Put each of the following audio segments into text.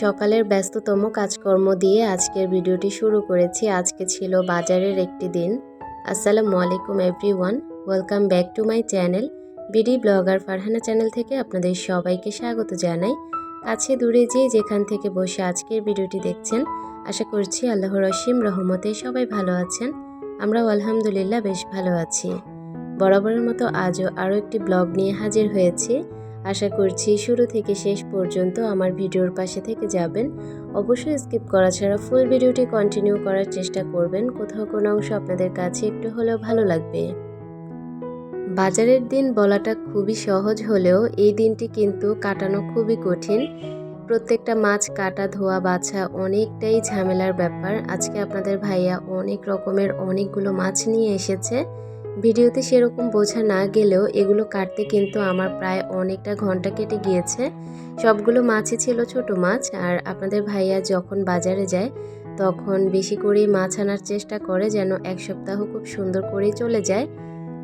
সকালের ব্যস্ততম কাজকর্ম দিয়ে আজকের ভিডিওটি শুরু করেছি। আজকে ছিল বাজারের একটি দিন। আসসালামু আলাইকুম, everyone. Welcome back to my channel. BD blogger Farhana channel থেকে আপনাদের সবাইকে স্বাগত জানাই। কাছে দূরে যে যেখান থেকে বসে আজকের ভিডিওটি দেখছেন, আশা করছি আল্লাহর অসীম রহমতে সবাই ভালো আছেন। আমরাও আলহামদুলিল্লাহ বেশ ভালো আছি। বরাবরের মতো আজও আরও একটি ব্লগ নিয়ে হাজির হয়েছি। আশা করছি শুরু থেকে শেষ পর্যন্ত আমার ভিডিওর পাশে থেকে যাবেন। অবশ্যই স্কিপ করা ছাড়া ফুল ভিডিওটি কন্টিনিউ করার চেষ্টা করবেন। কোথাও কোনো অংশ আপনাদের কাছে একটু হলেও ভালো লাগবে। বাজারের দিন বলাটা খুবই সহজ হলেও এই দিনটি কিন্তু কাটানো খুবই কঠিন। প্রত্যেকটা মাছ কাটা, ধোয়া, বাছা অনেকটাই ঝামেলার ব্যাপার। আজকে আপনাদের ভাইয়া অনেক রকমের অনেকগুলো মাছ নিয়ে এসেছে। ভিডিওতে সেরকম বোঝা না গেলেও এগুলো কাটতে কিন্তু আমার প্রায় অনেকটা ঘণ্টা কেটে গিয়েছে। সবগুলো মাছই ছিল ছোট মাছ আর আপনাদের ভাইয়া যখন বাজারে যায় তখন বেশি করে মাছ আনার চেষ্টা করে যেন এক সপ্তাহ খুব সুন্দর করেই চলে যায়।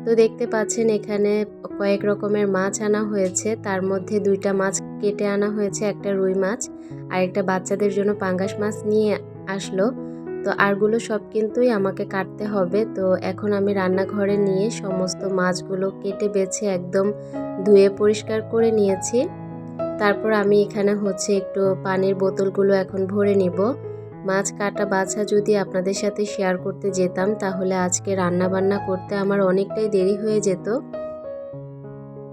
তো দেখতে পাচ্ছেন এখানে কয়েক রকমের মাছ আনা হয়েছে। তার মধ্যে দুইটা মাছ কেটে আনা হয়েছে, একটা রুই মাছ আর একটা বাচ্চাদের জন্য পাঙ্গাস মাছ নিয়ে আসলো। তো আরগুলো সব কিন্তুই আমাকে কাটতে হবে। তো এখন আমি রান্নাঘরে নিয়ে সমস্ত মাছগুলো কেটে বেছে একদম ধুয়ে পরিষ্কার করে নিয়েছি। তারপর আমি এখানে হচ্ছে একটু পানির বোতলগুলো এখন ভরে নিব। মাছ কাটা বাছা যদি আপনাদের সাথে শেয়ার করতে যেতাম, তাহলে আজকে রান্না বান্না করতে আমার অনেকটাই দেরি হয়ে যেত।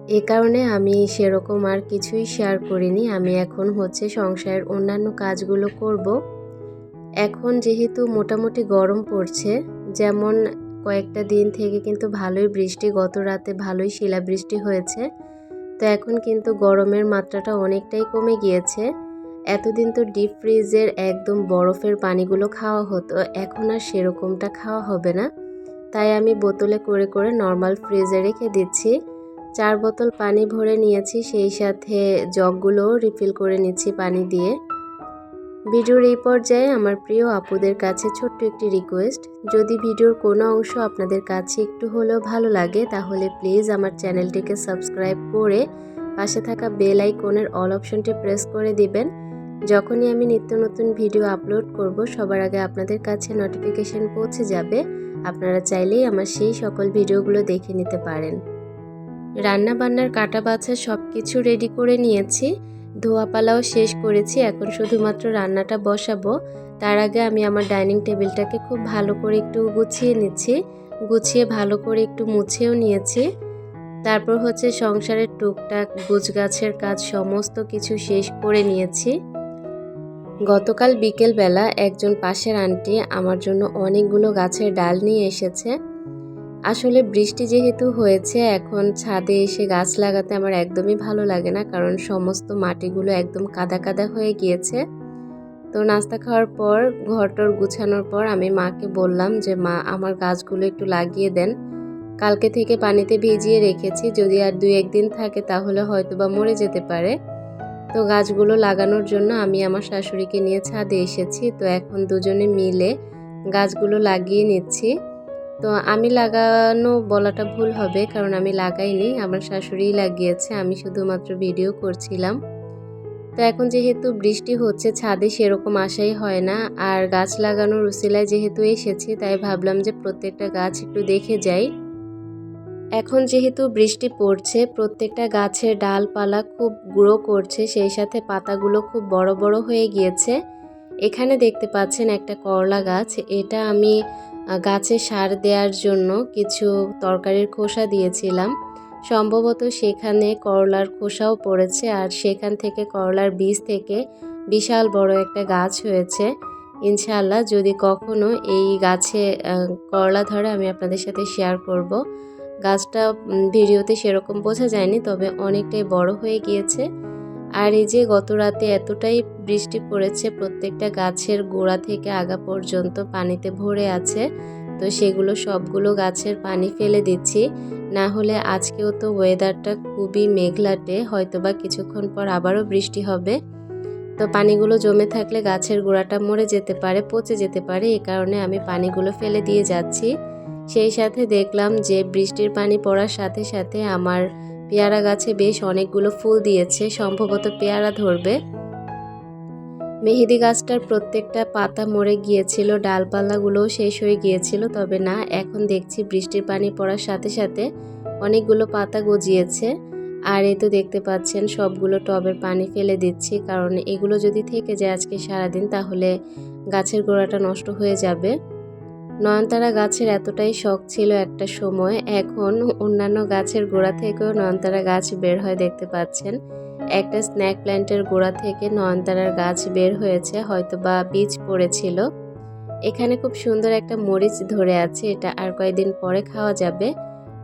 এ কারণে আমি সেরকম আর কিছুই শেয়ার করিনি। আমি এখন হচ্ছে সংসারের অন্যান্য কাজগুলো করব। এখন যেহেতু মোটামুটি গরম পড়ছে, যেমন কয়েকটা দিন থেকে কিন্তু ভালোই বৃষ্টি, গত রাতে ভালোই শিলাবৃষ্টি হয়েছে, তো এখন কিন্তু গরমের মাত্রাটা অনেকটাই কমে গিয়েছে। এতদিন তো ডিপ ফ্রিজের একদম বরফের পানিগুলো খাওয়া হতো, এখন আর সেরকমটা খাওয়া হবে না। তাই আমি বোতলে করে করে নর্মাল ফ্রিজে রেখে দিচ্ছি। চার বোতল পানি ভরে নিয়েছি, সেই সাথে জগগুলোও রিফিল করে নিচ্ছি পানি দিয়ে। ভিডিওর এই পর্যায়ে আমার প্রিয় আপুদের কাছে ছোট্ট একটি রিকোয়েস্ট যদি ভিডিওর কোনো অংশ আপনাদের কাছে একটু হলেও ভালো লাগে, তাহলে প্লিজ আমার চ্যানেলটিকে সাবস্ক্রাইব করে পাশে থাকা বেল আইকনের অল অপশনটি প্রেস করে দিবেন। যখনই আমি নিত্য নতুন ভিডিও আপলোড করব, সবার আগে আপনাদের কাছে নোটিফিকেশন পৌঁছে যাবে। আপনারা চাইলেই আমার সেই সকল ভিডিওগুলো দেখে নিতে পারেন। রান্না বান্নার কাটা বাছা সব কিছু রেডি করে নিয়েছি। ধোয়াপালাও শেষ করেছি, এখন শুধুমাত্র রান্নাটা বসাবো। তার আগে আমি আমার ডাইনিং টেবিলটাকে খুব ভালো করে একটু গুছিয়ে নিচ্ছি, গুছিয়ে ভালো করে একটু মুছেও নিয়েছি। তারপর হচ্ছে সংসারের টুকটাক গাছের কাজ সমস্ত কিছু শেষ করে নিয়েছি। গতকাল বিকেলবেলা একজন পাশের আন্টি আমার জন্য অনেকগুলো গাছের ডাল নিয়ে এসেছে। আসলে বৃষ্টি যেহেতু হয়েছে, এখন ছাদে এসে গাছ লাগাতে আমার একদমই ভালো লাগে না, কারণ সমস্ত মাটিগুলো একদম কাদা কাদা হয়ে গিয়েছে। তো নাস্তা খাওয়ার পর, ঘরটর গুছানোর পর আমি মাকে বললাম যে, মা, আমার গাছগুলো একটু লাগিয়ে দেন। কালকে থেকে পানিতে ভিজিয়ে রেখেছি, যদি আর দুই একদিন থাকে তাহলে হয়তো বা মরে যেতে পারে। তো গাছগুলো লাগানোর জন্য আমি আমার শাশুড়িকে নিয়ে ছাদে এসেছি। তো এখন দুজনে মিলে গাছগুলো লাগিয়ে নিচ্ছি। তো আমি লাগানো বলাটা ভুল হবে, কারণ আমি লাগাইনি, আমার শাশুড়িই লাগিয়েছে, আমি শুধুমাত্র ভিডিও করছিলাম। তো এখন যেহেতু বৃষ্টি হচ্ছে, ছাদে সেরকম আশাই হয় না, আর গাছ লাগানোর উসিলায় যেহেতু এসেছি, তাই ভাবলাম যে প্রত্যেকটা গাছ একটু দেখে যাই। এখন যেহেতু বৃষ্টি পড়ছে, প্রত্যেকটা গাছের ডালপালা খুব গ্রো করছে, সেই সাথে পাতাগুলো খুব বড় বড় হয়ে গিয়েছে। এখানে দেখতে পাচ্ছেন একটা করলা গাছ, এটা আমি গাছে সার দেওয়ার জন্য কিছু তরকারির খোসা দিয়েছিলাম। সম্ভবত সেখানে করলার খোসাও পড়েছে আর সেখান থেকে করলার বীজ থেকে বিশাল বড় একটা গাছ হয়েছে। ইনশাআল্লাহ যদি কখনো এই গাছে করলা ধরে আমি আপনাদের সাথে শেয়ার করব। গাছটা ভিডিওতে সেরকম বোঝা যায়নি, তবে অনেকটাই বড় হয়ে গিয়েছে। আর এই যে গত রাতে এতটাই বৃষ্টি পড়েছে, প্রত্যেকটা গাছের গোড়া থেকে আগা পর্যন্ত পানিতে ভরে আছে। তো সেগুলো সবগুলো গাছের পানি ফেলে দিচ্ছি। না হলে আজকেও তো ওয়েদারটা খুবই মেঘলাটে হয়তো বা কিছুক্ষণ পর আবারও বৃষ্টি হবে। তো পানিগুলো জমে থাকলে গাছের গোড়াটা মরে যেতে পারে, পচে যেতে পারে, এ কারণে আমি পানিগুলো ফেলে দিয়ে যাচ্ছি। সেই সাথে দেখলাম যে বৃষ্টির পানি পড়ার সাথে সাথে আমার পেয়ারা গাছে বেশ অনেকগুলো ফুল দিয়েছে, সম্ভবত পেয়ারা ধরবে। মেহেদি গাছটার প্রত্যেকটা পাতা মরে গিয়েছিল ডালপালাগুলোও শেষ হয়ে গিয়েছিল, তবে না, এখন দেখছি বৃষ্টির পানি পড়ার সাথে সাথে অনেকগুলো পাতা গজিয়েছে। আর এ তো দেখতে পাচ্ছেন, সবগুলো টবের পানি ফেলে দিচ্ছি, কারণ এগুলো যদি থেকে যায় আজকে সারাদিন, তাহলে গাছের গোড়াটা নষ্ট হয়ে যাবে। নয়নতারা গাছের এতটাই শখ ছিল একটা সময়। এখন অন্যান্য গাছের গোড়া থেকেও নয়নতারা গাছ বের হয় দেখতে পাচ্ছেন। একটা স্ন্যাক প্ল্যান্টের গোড়া থেকে নয়নতারার গাছ বের হয়েছে হয়তো বা বীজ পড়েছিল। এখানে খুব সুন্দর একটা মরিচ ধরে আছে, এটা আর কয়েকদিন পরে খাওয়া যাবে।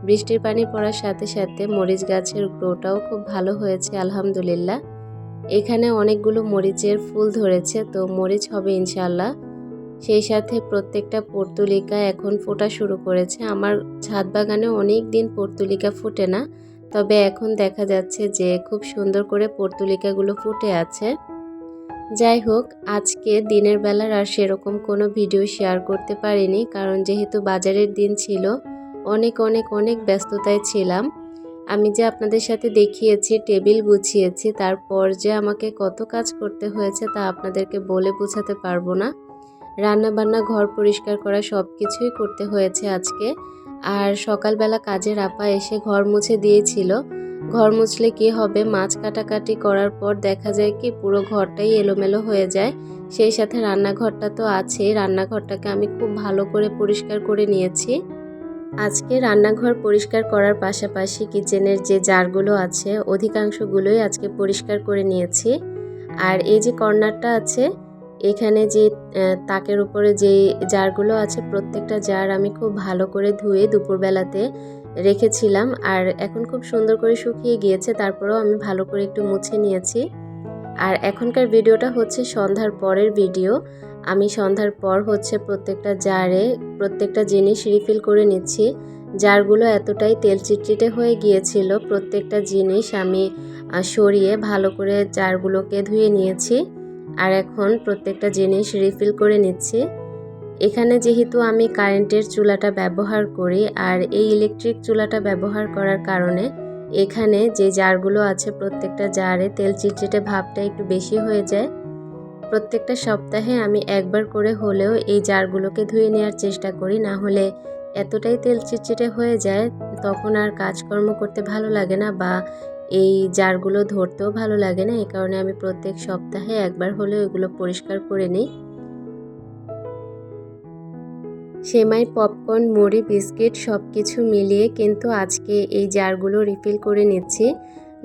বৃষ্টির পানি পড়ার সাথে সাথে মরিচ গাছের গ্রোটাও খুব ভালো হয়েছে, আলহামদুলিল্লাহ। এখানে অনেকগুলো মরিচের ফুল ধরেছে, তো মরিচ হবে ইনশাল্লাহ সেই সাথে প্রত্যেকটা পর্তুলিকা এখন ফোটা শুরু করেছে। আমার ছাদ বাগানে অনেক দিন পর্তুলিকা ফুটে না, তবে এখন দেখা যাচ্ছে যে খুব সুন্দর করে পর্তুলিকাগুলো ফুটে আছে। যাই হোক, আজকে দিনের বেলার আর সেরকম কোনো ভিডিও শেয়ার করতে পারিনি, কারণ যেহেতু বাজারের দিন ছিল, অনেক অনেক অনেক ব্যস্ততায় ছিলাম। আমি যে আপনাদের সাথে দেখিয়েছি, টেবিল গুছিয়েছি, তারপর যে আমাকে কত কাজ করতে হয়েছে তা আপনাদেরকে বলে বোঝাতে পারব না। রান্না বান্না ঘর পরিষ্কার করা সব কিছুই করতে হয়েছে আজকে। আর সকালবেলা কাজের আপা এসে ঘর মুছে দিয়েছিল। ঘর মুছলে কি হবে? মাছ কাটাকাটি করার পর দেখা যায় কি পুরো ঘরটাই এলোমেলো হয়ে যায়। সেই সাথে রান্নাঘরটা তো আছেই রান্নাঘরটাকে আমি খুব ভালো করে পরিষ্কার করে নিয়েছি। আজকে রান্নাঘর পরিষ্কার করার পাশাপাশি কিচেনের যে জারগুলো আছে, অধিকাংশগুলোই আজকে পরিষ্কার করে নিয়েছি। আর এই যে কর্নারটা আছে এখানে যে তাকের উপরে যে জারগুলো আছে, প্রত্যেকটা জার আমি খুব ভালো করে ধুয়ে দুপুরবেলাতে রেখেছিলাম। আর এখন খুব সুন্দর করে শুকিয়ে গিয়েছে, তারপরেও আমি ভালো করে একটু মুছে নিয়েছি। আর এখনকার ভিডিওটা হচ্ছে সন্ধ্যার পরের ভিডিও। আমি সন্ধ্যার পর হচ্ছে প্রত্যেকটা জারে প্রত্যেকটা জিনিস রিফিল করে নিচ্ছি। জারগুলো এতটাই তেল চিটচিটে হয়ে গিয়েছিল, প্রত্যেকটা জিনিস আমি সরিয়ে ভালো করে জারগুলোকে ধুয়ে নিয়েছি। আর এখন প্রত্যেকটা জিনিস রিফিল করে নিচ্ছি। এখানে যেহেতু আমি কারেন্টের চুলাটা ব্যবহার করি আর এই ইলেকট্রিক চুলাটা ব্যবহার করার কারণে এখানে যে জারগুলো আছে প্রত্যেকটা জারে তেল চিটচিটে ভাবটা একটু বেশি হয়ে যায়। প্রত্যেকটা সপ্তাহে আমি একবার করে হলেও এই জারগুলোকে ধুয়ে নেওয়ার চেষ্টা করি, না হলে এতটাই তেল চিটচিটে হয়ে যায়, তখন আর কাজকর্ম করতে ভালো লাগে না বা এই জারগুলো ধরতেও ভালো লাগে না এই কারণে আমি প্রত্যেক সপ্তাহে একবার হলেও এগুলো পরিষ্কার করে নিই। সেমাই, পপকর্ন, মুড়ি, বিস্কিট সব কিছু মিলিয়ে কিন্তু আজকে এই জারগুলো রিফিল করে নিচ্ছি।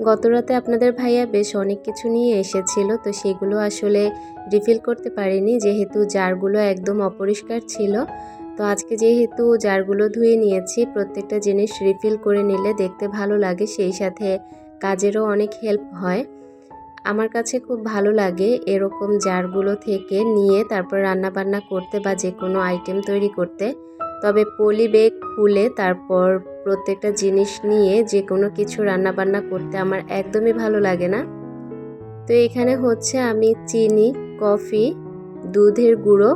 গতরাতে আপনাদের ভাইয়া বেশ অনেক কিছু নিয়ে এসেছিল, তো সেগুলো আসলে রিফিল করতে পারিনি, যেহেতু জারগুলো একদম অপরিষ্কার ছিল। তো আজকে যেহেতু জারগুলো ধুয়ে নিয়েছি, প্রত্যেকটা জিনিস রিফিল করে নিলে দেখতে ভালো লাগে, সেই সাথে কাজেরও অনেক হেল্প হয়। আমার কাছে খুব ভালো লাগে এরকম জারগুলো থেকে নিয়ে তারপর রান্না বান্না করতে বা যে কোনো আইটেম তৈরি করতে। তবে পলি বেগ খুলে তারপর প্রত্যেকটা জিনিস নিয়ে যে কোনো কিছু রান্না বান্না করতে আমার একদমই ভালো লাগে না। তো এখানে হচ্ছে আমি চিনি, কফি, দুধের গুঁড়ো,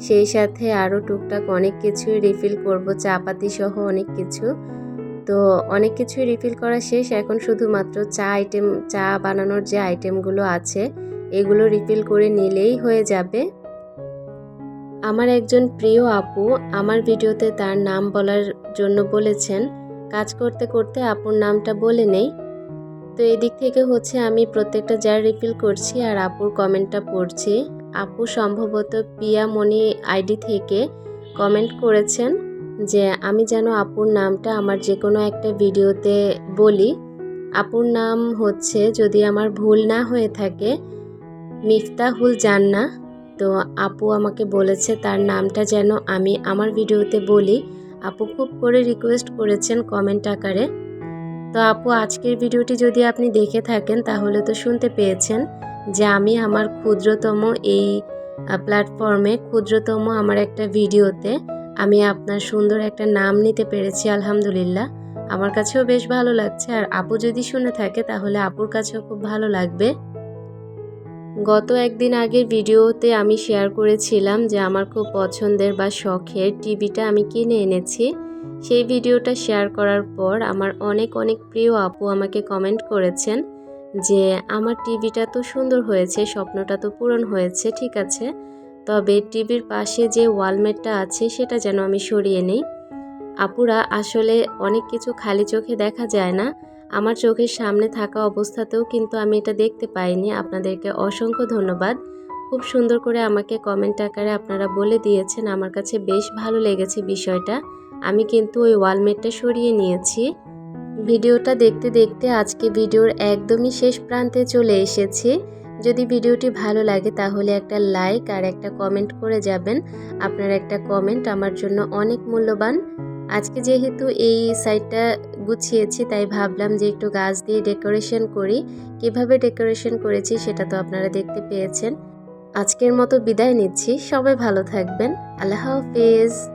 সেই সাথে আরও টুকটাক অনেক কিছুই রিফিল করব চা পাতি সহ অনেক কিছু। তো অনেক কিছুই রিফিল করা শেষ। এখন শুধুমাত্র চা আইটেম চা বানানোর যে আইটেমগুলো আছে, এগুলো রিফিল করে নিলেই হয়ে যাবে। আমার একজন প্রিয় আপু আমার ভিডিওতে তার নাম বলার জন্য বলেছেন, কাজ করতে করতে আপুর নামটা বলে নেই। তো এদিক থেকে হচ্ছে আমি প্রত্যেকটা জার রিফিল করছি আর আপুর কমেন্টটা পড়ছি। আপু সম্ভবত পিয়া পিয়ামণি আইডি থেকে কমেন্ট করেছেন। যে আমি যেন আপুর নামটা আমার যে কোনো একটা ভিডিওতে বলি। আপুর নাম হচ্ছে, যদি আমার ভুল না হয়ে থাকে, মিফতাহুল জান্না তো আপু আমাকে বলেছে তার নামটা যেন আমি আমার ভিডিওতে বলি। আপু খুব করে রিকোয়েস্ট করেছেন কমেন্ট আকারে। তো আপু, আজকের ভিডিওটি যদি আপনি দেখে থাকেন, তাহলে তো শুনতে পেয়েছেন যে আমি আমার ক্ষুদ্রতম এই প্ল্যাটফর্মে ক্ষুদ্রতম আমার একটা ভিডিওতে আমি আপনার সুন্দর একটা নাম নিতে পেরেছি, আলহামদুলিল্লাহ। আমার কাছেও বেশ ভালো লাগছে, আর আপু যদি শুনে থাকে তাহলে আপুর কাছেও খুব ভালো লাগবে। গত একদিন আগের ভিডিওতে আমি শেয়ার করেছিলাম যে আমার খুব পছন্দের বা শখের টিভিটা আমি কিনে এনেছি। সেই ভিডিওটা শেয়ার করার পর আমার অনেক অনেক প্রিয় আপু আমাকে কমেন্ট করেছেন যে, আমার টিভিটা তো সুন্দর হয়েছে, স্বপ্নটা তো পূরণ হয়েছে, ঠিক আছে? তবে টিভির পাশে যে ওয়ালমেটটা আছে সেটা যেন আমি সরিয়ে নেই। আপুরা, আসলে অনেক কিছু খালি চোখে দেখা যায় না। আমার চোখের সামনে থাকা অবস্থাতেও কিন্তু আমি এটা দেখতে পাইনি। আপনাদেরকে অসংখ্য ধন্যবাদ। খুব সুন্দর করে আমাকে কমেন্ট আকারে আপনারা বলে দিয়েছেন। আমার কাছে বেশ ভালো লেগেছে বিষয়টা। আমি কিন্তু ওই ওয়ালমেটটা সরিয়ে নিয়েছি। ভিডিওটা দেখতে দেখতে আজকে ভিডিওর একদমই শেষ প্রান্তে চলে এসেছি। যদি ভিডিওটি ভালো লাগে তাহলে একটা লাইক আর একটা কমেন্ট করে যাবেন। আপনার একটা কমেন্ট আমার জন্য অনেক মূল্যবান। আজকে যেহেতু এই সাইডটা গুছিয়েছি, তাই ভাবলাম যে একটু গাছ দিয়ে ডেকোরেশন করি। কীভাবে ডেকোরেশন করেছি সেটা তো আপনারা দেখতে পেয়েছেন। আজকের মতো বিদায় নিচ্ছি। সবাই ভালো থাকবেন। আল্লাহ হাফেজ।